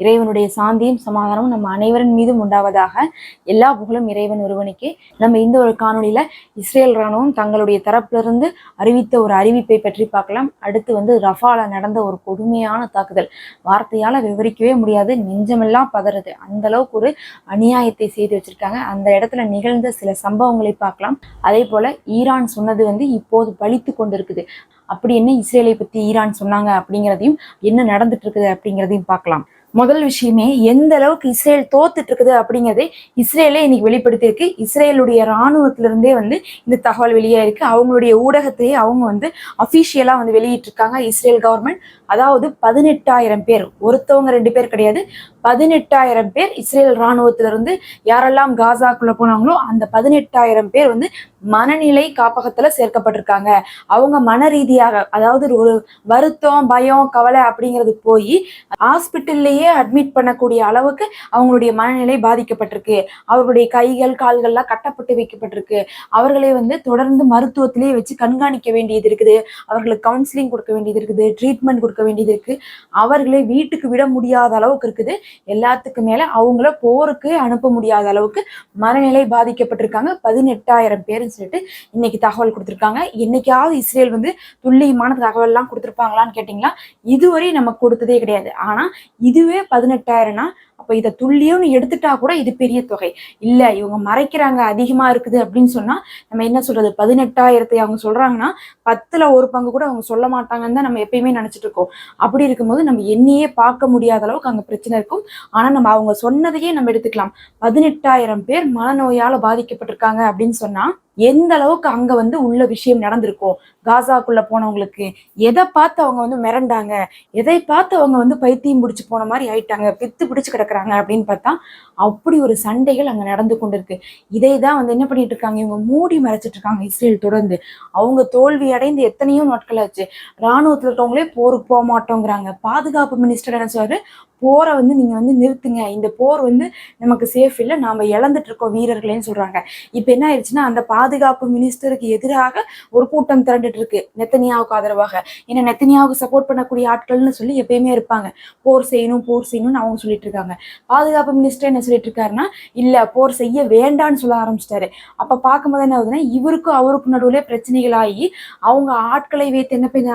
இறைவனுடைய சாந்தியும் சமாதானமும் நம்ம அனைவரின் மீதும் உண்டாவதாக எல்லா புகழும் இறைவன் ஒருவனுக்கே. நம்ம இந்த ஒரு காணொலியில இஸ்ரேல் ராணுவம் தங்களுடைய தரப்பிலிருந்து அறிவித்த ஒரு அறிவிப்பை பற்றி பார்க்கலாம். அடுத்து வந்து ரஃபால நடந்த ஒரு கொடுமையான தாக்குதல். வார்த்தையால விவரிக்கவே முடியாது நெஞ்சமெல்லாம் பதறது. அந்த அளவுக்கு ஒரு அநியாயத்தை செய்து வச்சிருக்காங்க. அந்த இடத்துல நிகழ்ந்த சில சம்பவங்களை பார்க்கலாம். அதே போல ஈரான் சொன்னது வந்து இப்போது பழித்து கொண்டிருக்குது. அப்படி என்ன இஸ்ரேலை பத்தி ஈரான் சொன்னாங்க அப்படிங்கிறதையும் என்ன நடந்துட்டு இருக்குது அப்படிங்கிறதையும் பார்க்கலாம். முதல் விஷயமே எந்த அளவுக்கு இஸ்ரேல் தோத்துட்டு இருக்குது அப்படிங்கிறதே இஸ்ரேலே இன்னைக்கு வெளிப்படுத்தியிருக்கு. இஸ்ரேலுடைய இராணுவத்திலிருந்தே வந்து இந்த தகவல் வெளியே அவங்களுடைய ஊடகத்தையே அவங்க வந்து அஃபிஷியலாக வந்து வெளியிட்டிருக்காங்க இஸ்ரேல் கவர்மெண்ட் அதாவது பதினெட்டாயிரம் பேர் ஒருத்தவங்க ரெண்டு பேர் கிடையாது. பதினெட்டாயிரம் பேர் இஸ்ரேல் இராணுவத்திலிருந்து யாரெல்லாம் காசாக்குள்ள போனாங்களோ அந்த பதினெட்டாயிரம் பேர் வந்து மனநிலை காப்பகத்துல சேர்க்கப்பட்டிருக்காங்க. அவங்க மன ரீதியாக அதாவது ஒரு வருத்தம் பயம் கவலை அப்படிங்கிறது போய் ஹாஸ்பிட்டல்லையே அட்மிட் பண்ணக்கூடிய அளவுக்கு அவங்களுடைய மனநிலை பாதிக்கப்பட்டிருக்கு. அவர்களுடைய கைகள் கால்கள்லாம் கட்டப்பட்டு வைக்கப்பட்டிருக்கு. அவர்களை வந்து தொடர்ந்து மருத்துவத்திலேயே வச்சு கண்காணிக்க வேண்டியது இருக்குது. அவர்களுக்கு கவுன்சிலிங் கொடுக்க வேண்டியது இருக்குது ட்ரீட்மெண்ட் கொடுக்க வேண்டியது இருக்கு. அவர்களை வீட்டுக்கு விட முடியாத அளவுக்கு இருக்குது. எல்லாத்துக்கு மேல அவங்கள போருக்கு அனுப்ப முடியாத அளவுக்கு மனநிலை பாதிக்கப்பட்டிருக்காங்க. பதினெட்டாயிரம் பேர் அப்படின்னு சொல்லிட்டு இன்னைக்கு தகவல் கொடுத்துருக்காங்க. என்னைக்காவது இஸ்ரேல் வந்து துல்லியமான தகவல்லாம் கொடுத்துருப்பாங்களான்னு கேட்டிங்களா? இதுவரை நமக்கு கொடுத்ததே கிடையாது. ஆனா இதுவே பதினெட்டாயிரம்னா அப்ப இதை துல்லியம்னு எடுத்துட்டா கூட இது பெரிய தொகை. இல்ல இவங்க மறைக்கிறாங்க அதிகமா இருக்குது அப்படின்னு சொன்னா நம்ம என்ன சொல்றது? பதினெட்டாயிரத்தை அவங்க சொல்றாங்கன்னா பத்துல ஒரு பங்கு கூட அவங்க சொல்ல மாட்டாங்கன்னு தான் நம்ம எப்பயுமே நினைச்சிட்டு இருக்கோம். அப்படி இருக்கும்போது நம்ம எண்ணியே பார்க்க முடியாத அளவுக்கு அங்க பிரச்சனை இருக்கும். ஆனா நம்ம அவங்க சொன்னதையே நம்ம எடுத்துக்கலாம். பதினெட்டாயிரம் பேர் மனநோயால பாதிக்கப்பட்டிருக்காங்க அப்படின்னு சொன்னா எந்த அளவுக்கு அங்க வந்து உள்ள விஷயம் நடந்திருக்கும் காசாக்குள்ள போனவங்களுக்கு எதை பார்த்து அவங்க வந்து மிரண்டாங்க எதை பார்த்து அவங்க வந்து பைத்தியம் பிடிச்சி போன மாதிரி ஆயிட்டாங்க பித்து பிடிச்சு கிடக்குறாங்க அப்படின்னு பார்த்தா அப்படி ஒரு சண்டைகள் அங்கே நடந்து கொண்டிருக்கு. இதை தான் வந்து என்ன பண்ணிட்டு இருக்காங்க இவங்க மூடி மறைச்சிட்டு இருக்காங்க இஸ்ரேல் தொடர்ந்து. அவங்க தோல்வி அடைந்து எத்தனையோ நாட்கள் ஆச்சு. இராணுவத்தில் இருக்கவங்களே போருக்கு போக மாட்டோங்கிறாங்க. பாதுகாப்பு மினிஸ்டர் என்ன சொல்றாரு? போரை வந்து நீங்கள் வந்து நிறுத்துங்க. இந்த போர் வந்து நமக்கு சேஃப் இல்லை. நாம் இழந்துட்டு இருக்கோம் வீரர்களேன்னு சொல்கிறாங்க இப்போ என்ன ஆயிடுச்சுன்னா அந்த பாதுகாப்பு மினிஸ்டருக்கு எதிராக ஒரு கூட்டம் திரண்டுட்டு இருக்கு. நெத்தனியாவுக்கு ஆதரவாக. ஏன்னா நெத்தனியாவுக்கு சப்போர்ட் பண்ணக்கூடிய ஆட்கள்னு சொல்லி எப்பயுமே இருப்பாங்க. போர் செய்யணும் போர் செய்யணும்னு அவங்க சொல்லிட்டு இருக்காங்க. பாதுகாப்பு மினிஸ்டர் என்ன சொல்லிட்டு இருக்காருன்னா இல்லை போர் செய்ய வேண்டாம்னு சொல்ல ஆரம்பிச்சிட்டாரு. அப்போ பார்க்கும்போது என்ன ஆகுதுன்னா இவருக்கும் அவருக்கும் நடுவில் பிரச்சனைகள் ஆகி அவங்க ஆட்களை வைத்து என்ன பண்ண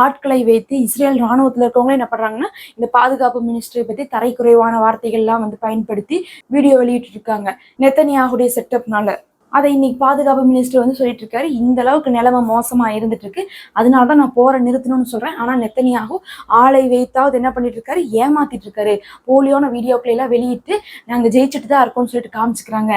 ஆட்களை வைத்து இஸ்ரேல் ராணுவத்தில் இருக்கவங்களும் என்ன பண்றாங்கன்னா இந்த பாதுகாப்பு மினிஸ்டரை பத்தி தரைக்குறைவான வார்த்தைகள்லாம் வந்து பயன்படுத்தி வீடியோ வெளியிட்டு இருக்காங்க நெத்தனியாகுடைய செட்டப்னால அதை இன்னைக்கு பாதுகாப்பு மினிஸ்டர் வந்து சொல்லிட்டு இருக்காரு இந்த அளவுக்கு நிலைமை மோசமா இருந்துட்டு இருக்கு அதனால தான் நான் போற நிறுத்தணும்னு சொல்றேன். ஆனா நெத்தனியாகும் ஆளை வைத்தாவது என்ன பண்ணிட்டு இருக்காரு ஏமாத்திட்டு இருக்காரு போலியோன வீடியோக்களை எல்லாம் வெளியிட்டு நாங்க ஜெயிச்சுட்டு தான் இருக்கோம்னு சொல்லிட்டு காமிச்சுக்கிறாங்க.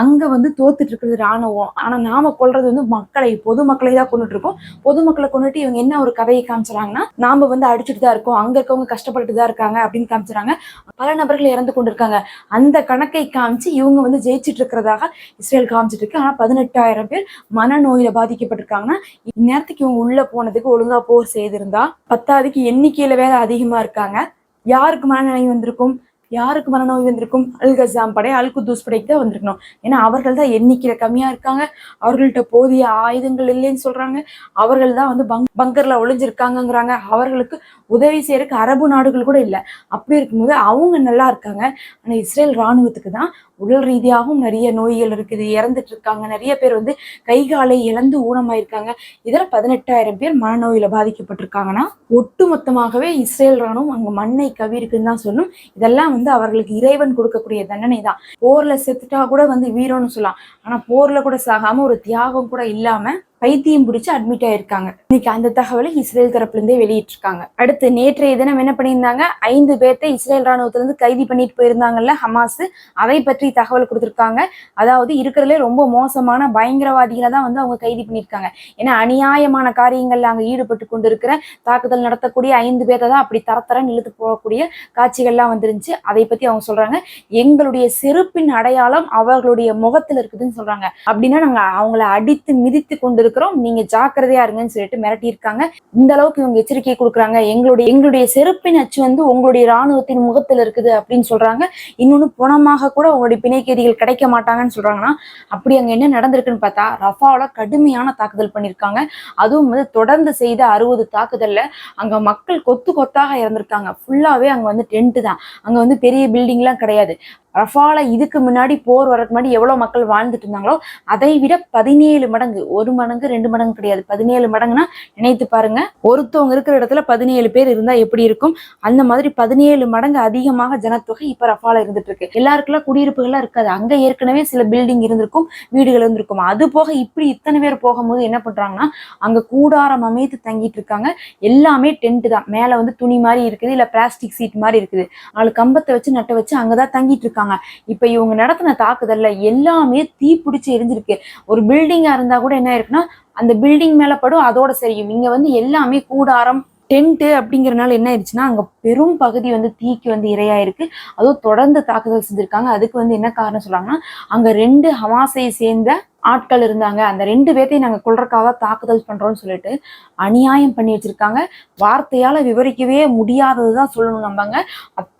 அங்க வந்து தோத்துட்டு இருக்கிறது ராணுவம். ஆனா நாம கொள்றது வந்து மக்களை பொதுமக்களை தான் கொண்டுட்டு இருக்கோம் பொதுமக்களை கொண்டுட்டு இவங்க என்ன ஒரு கதையை காமிச்சுறாங்கன்னா நாம வந்து அடிச்சுட்டு தான் இருக்கோம். அங்க இருக்கவங்க கஷ்டப்பட்டு தான் இருக்காங்க அப்படின்னு காமிச்சுறாங்க. பல நபர்கள் இறந்து கொண்டிருக்காங்க. அந்த கணக்கை காமிச்சு இவங்க வந்து ஜெயிச்சுட்டு இருக்கிறதாக இஸ்ரேல் காமிச்சிட்டு இருக்கு ஆனா பதினெட்டாயிரம் பேர் மனநோயில பாதிக்கப்பட்டிருக்காங்கன்னா இந்நேரத்துக்கு இவங்க உள்ள போனதுக்கு ஒழுங்கா போர் செய்திருந்தா பத்தாவதுக்கு எண்ணிக்கையில வேற அதிகமா இருக்காங்க. யாருக்கு மனநிலை வந்திருக்கும்? யாருக்கு மனநோய் வந்திருக்கும்? அல் கசாம் படை அல் குத்தூஸ் படைக்கு தான் வந்திருக்கணும். ஏன்னா அவர்கள் தான் எண்ணிக்கையில கம்மியா இருக்காங்க. அவர்கள்ட்ட போதிய ஆயுதங்கள் இல்லைன்னு சொல்றாங்க. அவர்கள் தான் வந்து பங் பங்கர்ல ஒளிஞ்சிருக்காங்கங்கிறாங்க. அவர்களுக்கு உதவி செய்யறதுக்கு அரபு நாடுகள் கூட இல்லை. அப்படி இருக்கும்போது அவங்க நல்லா இருக்காங்க. ஆனால் இஸ்ரேல் ராணுவத்துக்கு தான் உடல் ரீதியாகவும் நிறைய நோய்கள் இருக்குது. இறந்துட்டு இருக்காங்க. நிறைய பேர் வந்து கை காலை இழந்து ஊனமாயிருக்காங்க. இதில் பதினெட்டாயிரம் பேர் மனநோயில் பாதிக்கப்பட்டிருக்காங்கன்னா ஒட்டுமொத்தமாகவே இஸ்ரேல் ராணுவம் அங்கே மண்ணை கவிருக்குன்னு தான் சொல்லும். இதெல்லாம் வந்து அவர்களுக்கு இறைவன் கொடுக்கக்கூடிய தண்டனை தான் போர்ல செத்துட்டா கூட வந்து வீரம்னு சொல்லலாம். ஆனா போர்ல கூட சாகாம ஒரு தியாகம் கூட இல்லாம பைத்தியம் பிடிச்சி அட்மிட் ஆயிருக்காங்க. இன்னைக்கு அந்த தகவலை இஸ்ரேல் தரப்புலேருந்தே வெளியிட்டிருக்காங்க. அடுத்து நேற்றைய தினம் என்ன பண்ணியிருந்தாங்க? ஐந்து பேர்த்தை இஸ்ரேல் ராணுவத்திலிருந்து கைது பண்ணிட்டு போயிருந்தாங்கல்ல ஹமாஸ். அதை பற்றி தகவல் கொடுத்துருக்காங்க. அதாவது இருக்கிறதுலே ரொம்ப மோசமான பயங்கரவாதிகளை தான் வந்து அவங்க கைது பண்ணியிருக்காங்க. ஏன்னா அநியாயமான காரியங்கள்ல அங்கே ஈடுபட்டு கொண்டு இருக்கிற தாக்குதல் நடத்தக்கூடிய ஐந்து பேர்த்தை தான் அப்படி தரத்தரன்னு இழுத்து போகக்கூடிய காட்சிகள்லாம் வந்துருந்துச்சு. அதை பற்றி அவங்க சொல்றாங்க. எங்களுடைய செருப்பின் அடையாளம் அவர்களுடைய முகத்தில் இருக்குதுன்னு சொல்றாங்க. அப்படின்னா நாங்கள் அவங்கள அடித்து மிதித்து கொண்டு கொடுக்குறோம். நீங்க ஜாக்கிரதையா இருங்கன்னு சொல்லிட்டு மிரட்டியிருக்காங்க. இந்த அளவுக்கு இவங்க எச்சரிக்கை கொடுக்குறாங்க. எங்களுடைய எங்களுடைய செருப்பின் அச்சு வந்து உங்களுடைய ராணுவத்தின் முகத்துல இருக்குது அப்படின்னு சொல்றாங்க. இன்னொன்னு புணமாக கூட உங்களுடைய பிணைக்கேதிகள் கிடைக்க மாட்டாங்கன்னு சொல்றாங்கன்னா அப்படி அங்க என்ன நடந்திருக்குன்னு பார்த்தா ரஃபாவில் கடுமையான தாக்குதல் பண்ணியிருக்காங்க. அதுவும் வந்து தொடர்ந்து செய்த அறுபது தாக்குதல்ல அங்க மக்கள் கொத்து கொத்தாக இறந்திருக்காங்க. ஃபுல்லாவே அங்க வந்து டென்ட் தான். அங்க வந்து பெரிய பில்டிங்லாம் கிடையாது. ரஃபால இதுக்கு முன்னாடி போர் வரதுக்கு முன்னாடி எவ்வளவு மக்கள் வாழ்ந்துட்டு இருந்தாங்களோ அதை விட பதினேழு மடங்கு ஒரு மடங்கு ரெண்டு மடங்கு கிடையாது. பதினேழு மடங்குனா நினைத்து பாருங்க ஒருத்தவங்க இருக்கிற இடத்துல பதினேழு பேர் இருந்தா எப்படி இருக்கும்? அந்த மாதிரி பதினேழு மடங்கு அதிகமாக ஜனத்தொகை இப்ப ரஃபால இருந்துட்டு இருக்கு. எல்லாருக்குலாம் குடியிருப்புகள்லாம் இருக்காது. அங்க ஏற்கனவே சில பில்டிங் இருந்திருக்கும் வீடுகள் இருந்திருக்கும். அது போக இப்படி இத்தனை பேர் போகும்போது என்ன பண்றாங்கன்னா அங்க கூடாரம் அமைத்து தங்கிட்டு இருக்காங்க. எல்லாமே டென்ட் தான். மேல வந்து துணி மாதிரி இருக்குது இல்ல பிளாஸ்டிக் சீட் மாதிரி இருக்குது. நாலு கம்பத்தை வச்சு நட்டை வச்சு அங்கதான் தங்கிட்டு இருக்காங்க. இப்ப இவங்க நடத்தின தாக்குதல்ல எல்லாமே தீ பிடிச்சி எரிஞ்சிருக்கு. ஒரு பில்டிங்கா இருந்தா கூட என்ன இருக்குன்னா அந்த பில்டிங் மேல படும் அதோட சரியும். இங்க வந்து எல்லாமே கூடாரம் டென்ட்டு அப்படிங்கிறனால என்ன ஆயிடுச்சுன்னா அங்க பெரும் பகுதி வந்து தீக்கு வந்து இரையாயிருக்கு. அதுவும் தொடர்ந்து தாக்குதல் செஞ்சிருக்காங்க. அதுக்கு வந்து என்ன காரணம் சொல்றாங்கன்னா அங்க ரெண்டு ஹமாசையை சேர்ந்த ஆட்கள் இருந்தாங்க. அந்த ரெண்டு பேர்த்தையும் நாங்க கொள்றதுக்காக தாக்குதல் பண்றோம்னு சொல்லிட்டு அநியாயம் பண்ணி வச்சிருக்காங்க. வார்த்தையால விவரிக்கவே முடியாததுதான் சொல்லணும் நம்பங்க.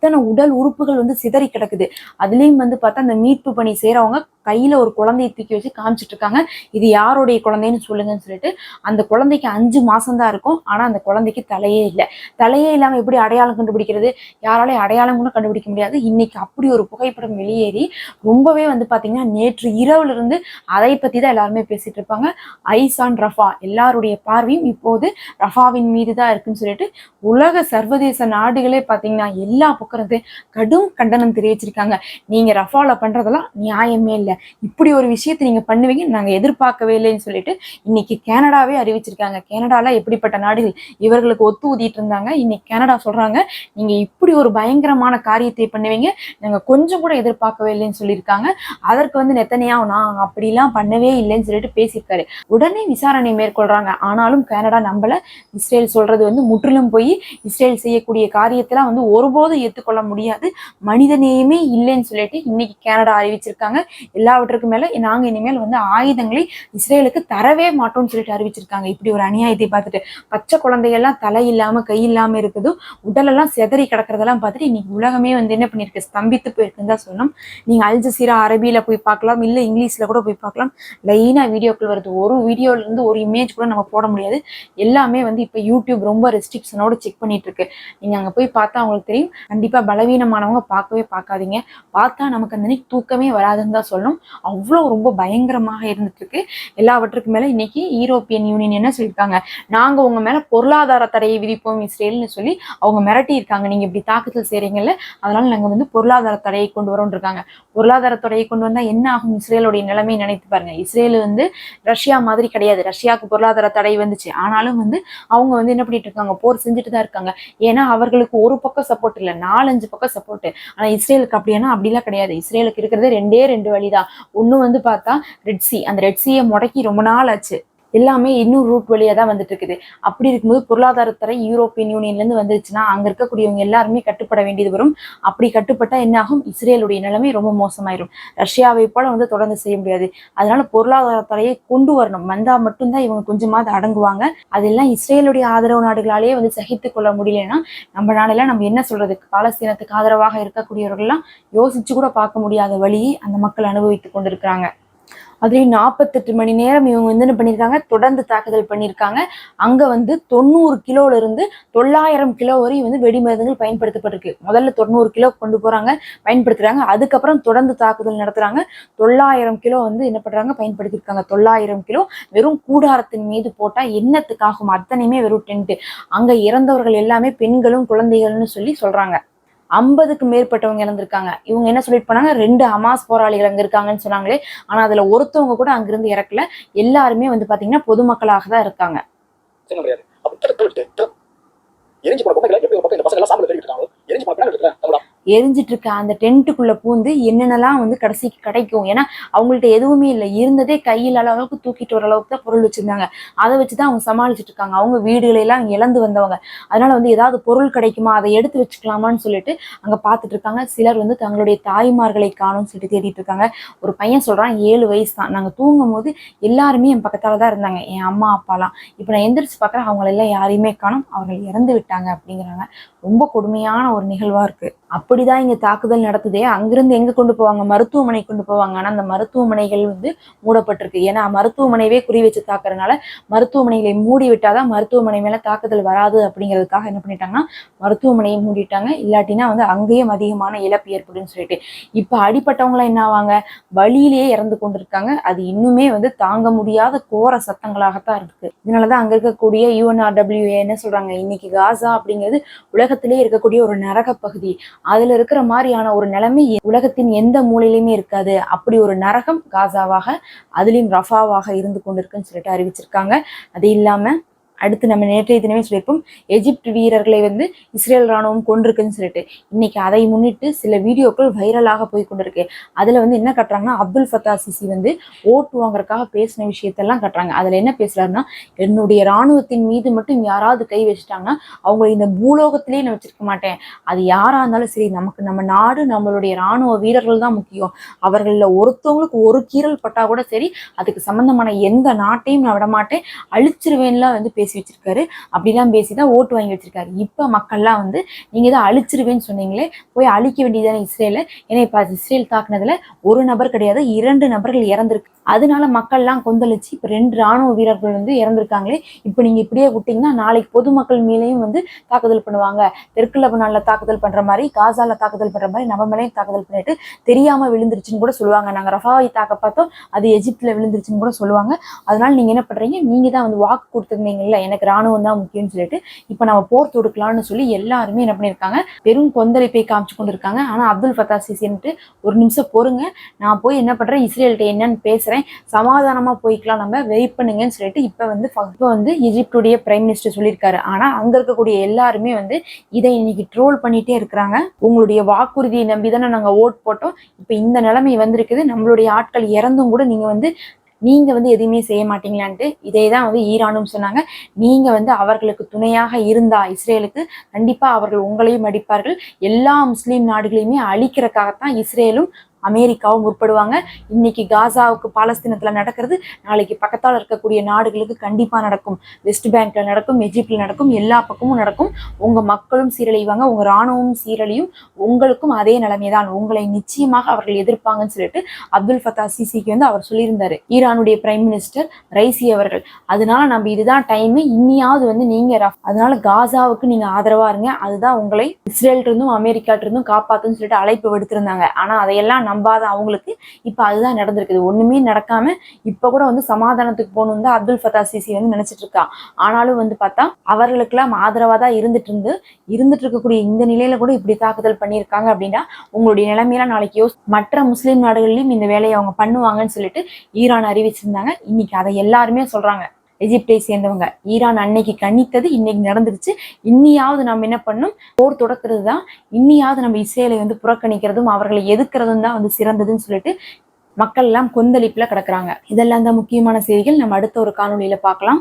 அத்தனை உடல் உறுப்புகள் வந்து சிதறி கிடக்குது. அதுலயும் வந்து பார்த்தா அந்த மீட்பு பணி செய்யறவங்க கையில ஒரு குழந்தையை தூக்கி வச்சு காமிச்சிட்டு இருக்காங்க இது யாருடைய குழந்தைன்னு சொல்லுங்கன்னு சொல்லிட்டு அந்த குழந்தைக்கு அஞ்சு மாசம் தான் இருக்கும். ஆனா அந்த குழந்தைக்கு தலையே இல்லை. தலையே இல்லாம எப்படி அடையாளம் கண்டுபிடிக்கிறது? யாராலையும் அடையாளம் கூட கண்டுபிடிக்க முடியாது. இன்னைக்கு அப்படி ஒரு புகைப்படம் வெளியேறி ரொம்பவே வந்து பாத்தீங்கன்னா நேற்று இரவுல இருந்து அதை பத்தி தான் எல்லாருமே பேசிட்டு இருப்பாங்க ஐசான் ரஃபா எல்லாருடைய பார்வையும் இப்போது ரஃபாவின் மீது தான் இருக்குன்னு சொல்லிட்டு உலக சர்வதேச நாடுகளே பாத்தீங்கன்னா எல்லா பக்கம் இருந்து கடும் கண்டனம் தெரிவிச்சிருக்காங்க. நீங்க ரஃபால பண்றதெல்லாம் நியாயமே இல்லை. இப்படி ஒரு விஷயத்தை நீங்க பண்ணுவீங்க நாங்க எதிர்பார்க்கவே இல்லைன்னு சொல்லிட்டு இன்னைக்கு கனடாவே அறிவிச்சிருக்காங்க. கனடால எப்படிப்பட்ட நாடுகள் இவர்களுக்கு ஒத்து ஊதிட்டு இருந்தாங்க இன்னைக்கு கனடா சொல்றாங்க நீங்க இப்படி ஒரு பயங்கரமான காரியத்தை பண்ணுவீங்க நாங்க கொஞ்சம் கூட எதிர்பார்க்கவே இல்லைன்னு சொல்லியிருக்காங்க. அதற்கு வந்து நெத்தனையா நான் அப்படிலாம் பண்ணவே இல்லைன்னு சொல்லிட்டு பேசியிருக்காரு. உடனே விசாரணை மேற்கொள்றாங்க. ஆனாலும் கனடா நம்மள இஸ்ரேல் சொல்றது வந்து முற்றிலும் போய். இஸ்ரேல் செய்யக்கூடிய காரியத்தெல்லாம் வந்து ஒருபோதும் ஏற்றுக்கொள்ள முடியாது. மனிதநேயமே இல்லைன்னு சொல்லிட்டு இன்னைக்கு கனடா அறிவிச்சிருக்காங்க. எல்லாவற்றுக்கும் மேல நாங்க இனிமேல் வந்து ஆயுதங்களை இஸ்ரேலுக்கு தரவே மாட்டோம்னு சொல்லிட்டு அறிவிச்சிருக்காங்க. இப்படி ஒரு அநியாயத்தை பார்த்துட்டு பச்சை குழந்தைகள்லாம் தலை இல்லாம கை இல்லாம இருக்குது உடலெல்லாம் செதறி கிடக்கிறதெல்லாம் பார்த்துட்டு இன்னைக்கு உலகமே வந்து என்ன பண்ணிருக்கு ஸ்தம்பித்து போயிருக்குன்னு தான் சொல்லணும். நீங்க அல்ஜசீரா அரபியில போய் பார்க்கலாம். இல்ல இங்கிலீஷ்ல கூட போய் பார்க்கலாம். லைனா வீடியோக்கள் வருது. ஒரு வீடியோல இருந்து ஒரு இமேஜ் கூட நம்ம போட முடியாது. எல்லாமே வந்து இப்ப யூடியூப் ரொம்ப ரெஸ்ட்ரிக்ஷனோட செக் பண்ணிட்டு இருக்கு. நீங்க அங்க போய் பார்த்தா உங்களுக்கு தெரியும். கண்டிப்பா பலவீனமானவங்க பார்க்கவே பார்க்காதீங்க. பார்த்தா நமக்கு அந்த அன்னைக்கு தூக்கமே வராதுன்னு தான் சொல்லணும். அவ்வளோ ரொம்ப பயங்கரமாக இருந்துட்டுருக்கு. எல்லாவற்றுக்கு மேலே இன்னைக்கு யூரோப்பியன் யூனியன் என்ன சொல்லியிருக்காங்க? நாங்கள் உங்கள் மேலே பொருளாதார தடையை விதிப்போம் இஸ்ரேல்னு சொல்லி அவங்க மிரட்டி இருக்காங்க. நீங்கள் இப்படி தாக்குதல் செய்கிறீங்கல்ல அதனால் நாங்கள் வந்து பொருளாதார தடையை கொண்டு வரோம்னு இருக்காங்க. பொருளாதார தடையை கொண்டு வந்தால் என்ன ஆகும்? இஸ்ரேலுடைய நிலைமை நினைத்து பாருங்க. இஸ்ரேல் வந்து ரஷ்யா மாதிரி கிடையாது. ரஷ்யாவுக்கு பொருளாதார தடை வந்துச்சு. ஆனாலும் வந்து அவங்க வந்து என்ன பண்ணிட்டு இருக்காங்க? போர் செஞ்சுட்டு தான் இருக்காங்க. ஏன்னா அவர்களுக்கு ஒரு பக்கம் சப்போர்ட் இல்லை. நாலஞ்சு பக்கம் சப்போர்ட் ஆனால் இஸ்ரேலுக்கு அப்படின்னா அப்படிலாம் கிடையாது. இஸ்ரேலுக்கு இருக்கிறதே ரெண்டே ரெண்டு வழிதான். ஒன்று வந்து பார்த்தா ரெட் சி அந்த ரெட் சியை முடக்கி ரொம்ப நாள் ஆச்சு. எல்லாமே இன்னும் ரூட் வழியாக தான் வந்துட்டு இருக்குது. அப்படி இருக்கும்போது பொருளாதாரத்துறை யூரோப்பியன் யூனியன்லேருந்து வந்துருச்சுன்னா அங்கே இருக்கக்கூடியவங்க எல்லாருமே கட்டுப்பட வேண்டியது வரும். அப்படி கட்டுப்பட்டால் என்ன ஆகும்? இஸ்ரேலுடைய நிலைமை ரொம்ப மோசமாயிரும். ரஷ்யாவை போல வந்து தொடர்ந்து செய்ய முடியாது. அதனால பொருளாதாரத்துறையை கொண்டு வரணும். வந்தால் மட்டும்தான் இவங்க கொஞ்சமாவது அடங்குவாங்க. அதெல்லாம் இஸ்ரேலுடைய ஆதரவு நாடுகளாலேயே வந்து சகித்து கொள்ள முடியலன்னா நம்ம நாடெல்லாம் நம்ம என்ன சொல்றது? பாலஸ்தீனத்துக்கு ஆதரவாக இருக்கக்கூடியவர்கள்லாம் யோசிச்சு கூட பார்க்க முடியாத வழியை அந்த மக்கள் அனுபவித்துக் கொண்டிருக்கிறாங்க. அதுலேயும் நாற்பத்தெட்டு மணி நேரம் இவங்க வந்து என்ன பண்ணியிருக்காங்க தொடர்ந்து தாக்குதல் பண்ணியிருக்காங்க அங்கே வந்து தொண்ணூறு கிலோலேருந்து தொள்ளாயிரம் கிலோ வரை வந்து வெடிமருந்துகள் பயன்படுத்தப்பட்டிருக்கு. முதல்ல தொண்ணூறு கிலோ கொண்டு போகிறாங்க பயன்படுத்துகிறாங்க அதுக்கப்புறம் தொடர்ந்து தாக்குதல் நடத்துகிறாங்க தொள்ளாயிரம் கிலோ வந்து என்ன பண்ணுறாங்க பயன்படுத்தியிருக்காங்க தொள்ளாயிரம் கிலோ வெறும் கூடாரத்தின் மீது போட்டால் என்னத்துக்காகும்? அத்தனையுமே வெறும் டென்ட்டு. அங்கே இறந்தவர்கள் எல்லாமே பெண்களும் குழந்தைகள்னு சொல்லி சொல்கிறாங்க ஐம்பதுக்கு மேற்பட்டவங்க இறந்திருக்காங்க. இவங்க என்ன சொல்லிட்டு போனாங்க? ரெண்டு ஹமாஸ் போராளிகள் அங்க இருக்காங்கன்னு சொன்னாங்களே ஆனா அதுல ஒருத்தவங்க கூட அங்கிருந்து இறக்கல. எல்லாருமே வந்து பாத்தீங்கன்னா பொதுமக்களாக தான் இருக்காங்க. எரிஞ்சு போன பொம்மைகளை எப்படி பக்கம் இந்த பசங்க எல்லாம் சாம்பல் தெரிவிட்டு இருக்காங்க எரிஞ்சு போன பிள்ளைங்க இருக்கிறேன் எரிஞ்சிட்டு இருக்க அந்த டென்ட்டுக்குள்ள பூந்து என்னென்னலாம் வந்து கடைசிக்கு கிடைக்கும். ஏன்னா அவங்கள்ட்ட எதுவுமே இல்லை. இருந்ததே கையில் அளவுக்கு தூக்கிட்டு வர அளவுக்கு தான் பொருள் வச்சிருந்தாங்க. அதை வச்சு தான் அவங்க சமாளிச்சுட்டு இருக்காங்க. அவங்க வீடுகளெல்லாம் இழந்து வந்தவங்க. அதனால வந்து ஏதாவது பொருள் கிடைக்குமா? அதை எடுத்து வச்சுக்கலாமான்னு சொல்லிட்டு அங்க பார்த்துட்டு இருக்காங்க. சிலர் வந்து தங்களுடைய தாய்மார்களை காணும்னு சொல்லிட்டு தேடிட்டு இருக்காங்க. ஒரு பையன் சொல்றான் ஏழு வயசு தான். நாங்கள் தூங்கும் போது எல்லாருமே என் பக்கத்தால் தான் இருந்தாங்க. என் அம்மா அப்பாலாம். இப்போ நான் எந்திரிச்சு பார்க்குறேன். அவங்களெல்லாம் யாரையுமே காணும். அவர்கள் இறந்து விட்டாங்க அப்படிங்கிறாங்க. ரொம்ப கொடுமையான ஒரு நிகழ்வா இருக்கு. அப்படிதான் இங்க தாக்குதல் நடத்துதே அங்கிருந்து எங்க கொண்டு போவாங்க? மருத்துவமனை கொண்டு போவாங்க. ஆனா அந்த மருத்துவமனைகள் வந்து மூடப்பட்டிருக்கு. ஏன்னா மருத்துவமனையவே குறி வச்சு தாக்குறதுனால மருத்துவமனைகளை மூடி விட்டாதான் மருத்துவமனை மேல தாக்குதல் வராது அப்படிங்கிறதுக்காக என்ன பண்ணிட்டாங்கன்னா மருத்துவமனையை மூடிட்டாங்க. இல்லாட்டினா வந்து அங்கேயும் அதிகமான இழப்பு ஏற்படுன்னு சொல்லிட்டு. இப்ப அடிப்பட்டவங்களாம் என்ன ஆவாங்க? வழியிலேயே இறந்து கொண்டிருக்காங்க. அது இன்னுமே வந்து தாங்க முடியாத கோர சத்தங்களாகத்தான் இருக்கு. இதனாலதான் அங்க இருக்கக்கூடிய யூஎன்ஆர்டபிள்யூஏ என்ன சொல்றாங்க? இன்னைக்கு காசா அப்படிங்கிறது உலக உலகத்திலே இருக்கக்கூடிய ஒரு நரக பகுதி. அதுல இருக்கிற மாதிரியான ஒரு நிலைமை உலகத்தின் எந்த மூலையிலுமே இருக்காது. அப்படி ஒரு நரகம் காசாவாக அதுலயும் ரஃபாவாக இருந்து கொண்டிருக்குன்னு சொல்லிட்டு அறிவிச்சிருக்காங்க. அது இல்லாம அடுத்து நம்ம நேற்றைய தினமே சொல்லியிருப்போம் எஜிப்ட் வீரர்களை வந்து இஸ்ரேல் ராணுவம் கொண்டிருக்குன்னு சொல்லிட்டு. இன்னைக்கு அதை முன்னிட்டு சில வீடியோக்கள் வைரலாக போய் கொண்டிருக்கு. அதுல வந்து என்ன கட்டுறாங்கன்னா அப்துல் ஃபத்தா சிசி வந்து ஓட்டு வாங்குறதுக்காக பேசின விஷயத்தெல்லாம் கட்டுறாங்க. அதுல என்ன பேசுறாருன்னா என்னுடைய ராணுவத்தின் மீது மட்டும் யாராவது கை வச்சுட்டாங்கன்னா அவங்களை இந்த பூலோகத்திலேயே நான் வச்சிருக்க மாட்டேன். அது யாரா இருந்தாலும் சரி நமக்கு நம்ம நாடு நம்மளுடைய ராணுவ வீரர்கள் தான் முக்கியம். அவர்களில் ஒருத்தவங்களுக்கு ஒரு கீறல் பட்டா கூட சரி அதுக்கு சம்பந்தமான எந்த நாட்டையும் நான் விட மாட்டேன் அழிச்சிருவேன்லாம் வந்து பேசி வச்சிருக்காரு. அப்படிலாம் பேசி தான் ஓட்டு வாங்கி வச்சிருக்காரு. இப்போ மக்கள்லாம் வந்து நீங்கள் தான் அழிச்சிருவேன்னு சொன்னீங்களே போய் அழிக்க வேண்டியதான இஸ்ரேலை ஏன்னா இப்போ இஸ்ரேல் தாக்குனதுல ஒரு நபர் கிடையாது இரண்டு நபர்கள் இறந்துருக்கு. அதனால மக்கள்லாம் கொந்தளிச்சு இப்போ ரெண்டு ராணுவ வீரர்கள் வந்து இறந்துருக்காங்களே இப்போ நீங்கள் இப்படியே விட்டீங்கன்னா நாளைக்கு பொதுமக்கள் மேலேயும் வந்து தாக்குதல் பண்ணுவாங்க. தெற்கு லெபனான்ல தாக்குதல் பண்ணுற மாதிரி காசால தாக்குதல் பண்ணுற மாதிரி நம்ம மேலேயும் தாக்குதல் பண்ணிட்டு தெரியாமல் விழுந்துருச்சுன்னு கூட சொல்லுவாங்க. நாங்கள் ரஃபாவை தாக்க பார்த்தோம் அது எஜிப்டில் விழுந்துருச்சுன்னு கூட சொல்லுவாங்க. அதனால நீங்கள் என்ன பண்ணுறீங்க நீங்கள் தான் வந்து வாக்கு கொடுத்துருந்தீங்கல்ல எனக்கு ராணுவம் தான் முக்கியம்னு சொல்லிட்டு இப்போ நம்ம போர் தொடுக்கலாம்னு சொல்லி எல்லாருமே என்ன பண்ணியிருக்காங்க? பெரும் கொந்தளிப்பை காமிச்சு கொண்டு இருக்காங்க ஆனால் அப்துல் ஃபத்தா சிசின்ட்டு ஒரு நிமிஷம் பொறுங்க. நான் போய் என்ன பண்ணுறேன் இஸ்ரேல்கிட்ட என்னன்னு பேசுகிறேன் சமாதானமாக போய்க்கலாம். நம்ம வெயிட் பண்ணுங்கன்னு சொல்லிட்டு இப்போ வந்து இப்போ வந்து எஜிப்டுடைய பிரைம் மினிஸ்டர் சொல்லியிருக்காரு. ஆனால் அங்கே இருக்கக்கூடிய எல்லாருமே வந்து இதை இன்னைக்கு ட்ரோல் பண்ணிகிட்டே இருக்கிறாங்க. உங்களுடைய வாக்குறுதியை நம்பி தானே நாங்கள் ஓட் போட்டோம். இப்போ இந்த நிலைமை வந்திருக்குது. நம்மளுடைய ஆட்கள் இறந்தும் கூட நீங்கள் வந்து நீங்க வந்து எதுவுமே செய்ய மாட்டீங்களான்ட்டு இதே தான் வந்து ஈரானும் சொன்னாங்க. நீங்க வந்து அவர்களுக்கு துணையாக இருந்தா இஸ்ரேலுக்கு கண்டிப்பா அவர்கள் உங்களையும் அடிப்பார்கள். எல்லா முஸ்லீம் நாடுகளையுமே அழிக்கிறக்காகத்தான் இஸ்ரேலும் அமெரிக்காவும் முற்படுவாங்க. இன்னைக்கு காசாவுக்கு பாலஸ்தீனத்துல நடக்கிறது நாளைக்கு பக்கத்தால் இருக்கக்கூடிய நாடுகளுக்கு கண்டிப்பா நடக்கும். வெஸ்ட் பேங்க்ல நடக்கும் எஜிப்ட்ல நடக்கும் எல்லா பக்கமும் நடக்கும். உங்க மக்களும் சீரழிவாங்க உங்க ராணுவமும் சீரழியும். உங்களுக்கும் அதே நிலைமை தான் உங்களை நிச்சயமாக அவர்கள் எதிர்ப்பாங்கன்னு சொல்லிட்டு அப்துல் ஃபத்தா சிசிக்கு வந்து அவர் சொல்லியிருந்தாரு. ஈரானுடைய பிரைம் மினிஸ்டர் ரைசி அவர்கள். அதனால நம்ம இதுதான் டைம் இன்னியாவது வந்து நீங்க ரஃப்- அதனால காசாவுக்கு நீங்க ஆதரவா இருங்க. அதுதான் உங்களை இஸ்ரேல் இருந்தும் அமெரிக்காட்ட இருந்தும் காப்பாத்துன்னு சொல்லிட்டு அழைப்பு விடுத்திருந்தாங்க. ஆனா அதையெல்லாம் நம்பாத அவங்களுக்கு இப்போ அதுதான் நடந்திருக்குது. ஒன்றுமே நடக்காம இப்போ கூட வந்து சமாதானத்துக்கு போகணும் தான் அப்துல் ஃபத்தா சிசி வந்து நினச்சிட்டு இருக்கா. ஆனாலும் வந்து பார்த்தா அவர்களுக்கெல்லாம் ஆதரவாக தான் இருந்துட்டு இருந்து இருந்துட்டு இருக்கக்கூடிய இந்த நிலையில கூட இப்படி தாக்குதல் பண்ணியிருக்காங்க அப்படின்னா உங்களுடைய நிலைமையெல்லாம் நாளைக்கு யோசி மற்ற முஸ்லீம் நாடுகள்லையும் இந்த வேலையை அவங்க பண்ணுவாங்கன்னு சொல்லிட்டு ஈரான் அறிவிச்சிருந்தாங்க. இன்னைக்கு அதை எல்லாருமே சொல்றாங்க. எஜிப்டை சேர்ந்தவங்க. ஈரான் அன்னைக்கு கணித்தது இன்னைக்கு நடந்துருச்சு. இன்னியாவது நம்ம என்ன பண்ணணும்? போர் தொடக்கிறது தான் இன்னியாவது நம்ம இஸ்ரேலை வந்து புறக்கணிக்கிறதும் அவர்களை எதிர்க்கிறதும் தான் வந்து சிறந்ததுன்னு சொல்லிட்டு மக்கள் எல்லாம் கொந்தளிப்புல கிடக்குறாங்க. இதெல்லாம் தான் முக்கியமான செய்திகள். நம்ம அடுத்த ஒரு காணொலியில பார்க்கலாம்.